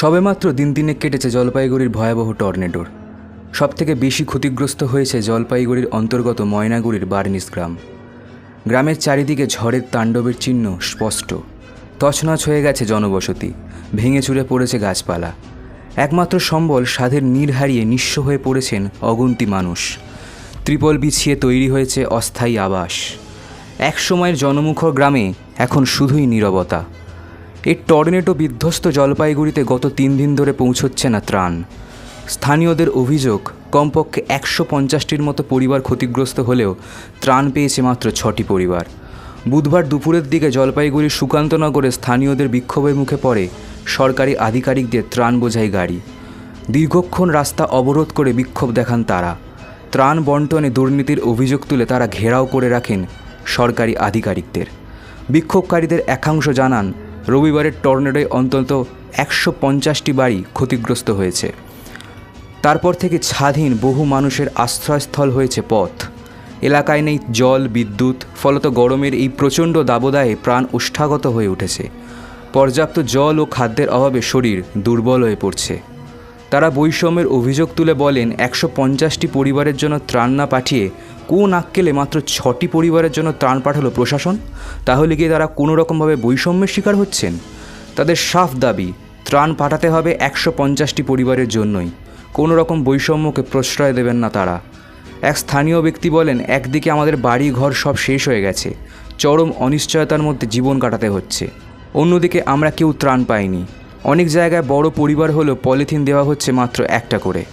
সবেমাত্র দিন দিনে কেটেছে জলপাইগুড়ির ভয়াবহ টর্নেডোর। সবথেকে বেশি ক্ষতিগ্রস্ত হয়েছে জলপাইগুড়ির অন্তর্গত ময়নাগুড়ির বার্নিস গ্রাম। গ্রামের চারিদিকে ঝড়ের তাণ্ডবের চিহ্ন স্পষ্ট। তছনছ হয়ে গেছে জনবসতি, ভেঙে চুরে পড়েছে গাছপালা। একমাত্র সম্বল সাধের নীড় হারিয়ে নিঃস্ব হয়ে পড়েছেন অগুন্তি মানুষ। ত্রিপল বিছিয়ে তৈরি হয়েছে অস্থায়ী আবাস। একসময়ের জনমুখর গ্রামে এখন শুধুই নীরবতা। এই টর্নেডো বিধ্বস্ত জলপাইগুড়িতে গত তিন দিন ধরে পৌঁছচ্ছে না ত্রাণ। স্থানীয়দের অভিযোগ, কমপক্ষে একশো পঞ্চাশটির মতো পরিবার ক্ষতিগ্রস্ত হলেও ত্রাণ পেয়েছে মাত্র ছটি পরিবার। বুধবার দুপুরের দিকে জলপাইগুড়ির সুকান্তনগরে স্থানীয়দের বিক্ষোভের মুখে পড়ে সরকারি আধিকারিকদের ত্রাণ বোঝাই গাড়ি। দীর্ঘক্ষণ রাস্তা অবরোধ করে বিক্ষোভ দেখান তারা। ত্রাণ বন্টনে দুর্নীতির অভিযোগ তুলে তারা ঘেরাও করে রাখেন সরকারি আধিকারিকদের। বিক্ষোভকারীদের একাংশ জানান রবিবারের টর্নেডোয় অন্তত একশো পঞ্চাশটি বাড়ি ক্ষতিগ্রস্ত হয়েছে। তারপর থেকে স্বাধীন বহু মানুষের আশ্রয়স্থল হয়েছে পথ। এলাকায় নেই জল, বিদ্যুৎ, ফলত গরমের এই প্রচণ্ড দাবদায়ে প্রাণ উষ্ঠাগত হয়ে উঠেছে। পর্যাপ্ত জল ও খাদ্যের অভাবে শরীর দুর্বল হয়ে পড়ছে। তারা বৈষম্যের অভিযোগ তুলে বলেন, একশো পঞ্চাশটি পরিবারের জন্য ত্রাণ না পাঠিয়ে কোন আক্কেলে মাত্র ছটি পরিবারের জন্য ত্রাণ পাঠালো প্রশাসন? তাহলে কি তারা কোনো রকমভাবে বৈষম্যের শিকার হচ্ছেন? তাদের সাফ দাবি, ত্রাণ পাঠাতে হবে একশো পঞ্চাশটি পরিবারের জন্যই। কোনো রকম বৈষম্যকে প্রশ্রয় দেবেন না তারা। এক স্থানীয় ব্যক্তি বলেন, একদিকে আমাদের বাড়ি ঘর সব শেষ হয়ে গেছে। চরম অনিশ্চয়তার মধ্যে জীবন কাটাতে হচ্ছে। অন্যদিকে আমরা কেউ ত্রাণ পাইনি। অনেক জায়গায় বড় পরিবার হলেও পলিথিন দেওয়া হচ্ছে মাত্র একটা করে।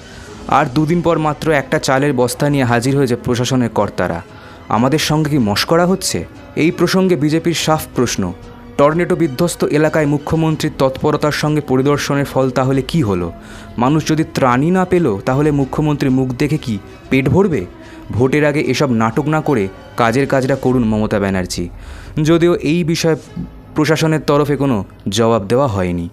আর দুদিন পর মাত্র একটা চালের বস্তা নিয়ে হাজির হয়েছে প্রশাসনের কর্তারা। আমাদের সঙ্গে কি মস্করা হচ্ছে? এই প্রসঙ্গে বিজেপির সাফ প্রশ্ন, টর্নেডো বিধ্বস্ত এলাকায় মুখ্যমন্ত্রীর তৎপরতার সঙ্গে পরিদর্শনের ফল তাহলে কি হলো? মানুষ যদি ত্রাণই না পেল, তাহলে মুখ্যমন্ত্রীর মুখ দেখে কি পেট ভরবে? ভোটের আগে এসব নাটক না করে কাজের কাজটা করুন মমতা ব্যানার্জি। যদিও এই বিষয়ে প্রশাসনের তরফে কোনো জবাব দেওয়া হয়নি।